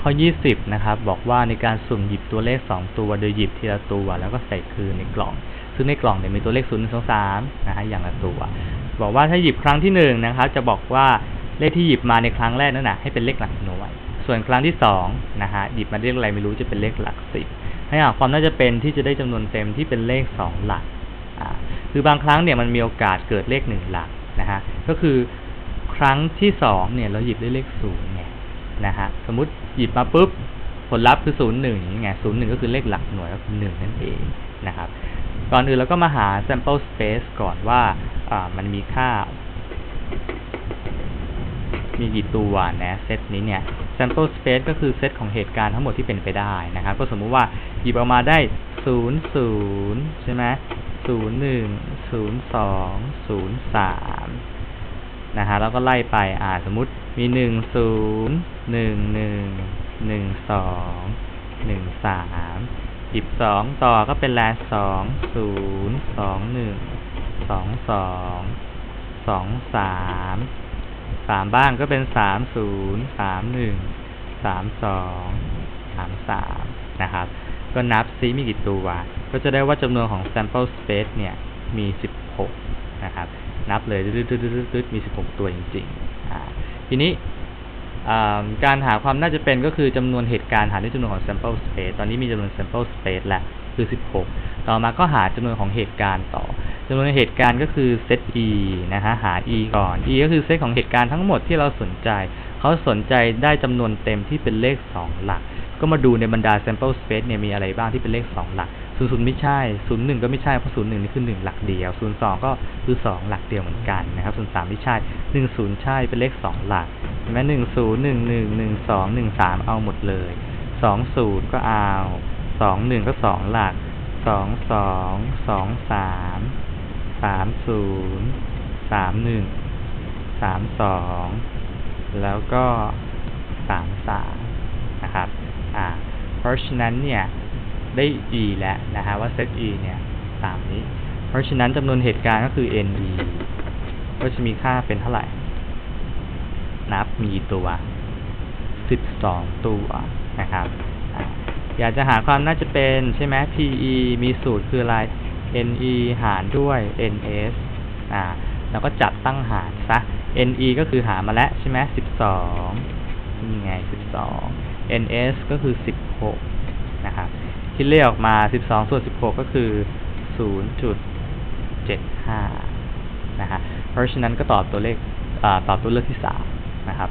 ข้อ 20 นะครับ บอกว่าในการสุ่มหยิบตัวเลข 2 ตัว โดยหยิบทีละตัว แล้วก็ใส่คืนในกล่อง ซึ่งในกล่องเนี่ยมีตัวเลข 0 1 2 3 นะฮะ อย่างละตัว บอกว่าถ้าหยิบครั้งที่1นะครับ จะบอกว่าเลขที่หยิบมาในครั้งแรกนั่นนะให้เป็นเลขหลักหน่วย ส่วนครั้งที่2นะฮะ หยิบมาเลขอะไรไม่รู้จะเป็นเลขหลักสิบให้หาความน่าจะเป็นที่จะได้จำนวนเต็มที่เป็นเลข 2 หลัก อ่า คือบางครั้งเนี่ยมันมีโอกาสเกิดเลข 1 หลักนะฮะ ก็คือครั้งที่2เนี่ยเราหยิบได้เลข0 นะฮะสมมติหยิบมาปุ๊บผลลัพธ์คือ0 1ไง0 1ก็คือเลขหลักหน่วยก็คือ1นั่นเองนะครับ ก่อนอื่นเราก็มาหา sample space ก่อนว่ามันมีค่า มีกี่ตัวนะเซตนี้เนี่ย sample space ก็คือเซตของเหตุการณ์ทั้งหมดที่เป็นไปได้นะครับ ก็สมมุติว่าหยิบออกมาได้0 0ใช่ไหม0 1 0 2 0 3น นะฮะแล้วก็ไล่ไปอ่าสมมติมีหนึ่งศูนย์หนึ่งหนึ่งหนึ่งสองหนึ่งสามสิบสองต่อก็เป็นแลสองศูนย์สองหนึ่งสองสองสองสามสามบ้างก็เป็นสามศูนย์สามหนึ่งสามสองสามสามนะครับ ก็นับซีมีกี่ตัว ก็จะได้ว่าจำนวนของ sample space เนี่ยมีสิบหก นะครับ นับเลยดืดๆๆๆมี 16 ตัวจริงๆ ทีนี้การหาความน่าจะเป็นก็คือจำนวนเหตุการณ์หาด้วยจำนวนของ sample space ตอนนี้มีจำนวน sample space แล้วคือ 16 ต่อมาก็หาจำนวนของเหตุการณ์ต่อจำนวนเหตุการณ์ก็คือ set e นะฮะหา e ก่อน e ก็คือเซตของเหตุการณ์ทั้งหมดที่เราสนใจ เขาสนใจได้จำนวนเต็มที่เป็นเลข 2 หลัก ก็มาดูในบรรดา sample space เนี่ยมีอะไรบ้างที่เป็นเลข 2 หลัก ศูนย์ศูนย์ไม่ใช่ศูนย์หนึ่งก็ไม่ใช่เพราะศูนย์หนึ่งนี่คือหนึ่งหลักเดียวศูนย์สองก็คือสองหลักเดียวเหมือนกันนะครับศูนย์สามไม่ใช่หนึ่งศูนย์ใช่เป็นเลขสองหลักใช่ไหมหนึ่งศูนย์หนึ่งหนึ่งหนึ่งสองหนึ่งสามเอาหมดเลยสองศูนย์ก็เอาสองหนึ่งก็สองหลักสองสองสองสามสามศูนย์สามหนึ่งสามสองแล้วก็สามสามนะครับอ่าเพราะฉะนั้นเนี่ย ได้ e แล้วนะฮะว่าเซต e เนี่ยตามนี้ เพราะฉะนั้นจำนวนเหตุการณ์ก็คือ ne ก็จะมีค่าเป็นเท่าไหร่ นับมีตัว 12 ตัวนะครับ อยากจะหาความน่าจะเป็นใช่ไหม pe มีสูตรคืออะไร ne หารด้วย ns อ่าแล้วก็จับตั้งหารซะ ne ก็คือหามาแล้วใช่ไหม12 นี่ไง 12 ns ก็คือ 16 นะครับคิดเลขออกมา 12 ส่วน 16 ก็คือ 0.75 นะฮะเพราะฉะนั้นก็ตอบตัวเลขอตอบตัวเลือกที่ 3 นะครับ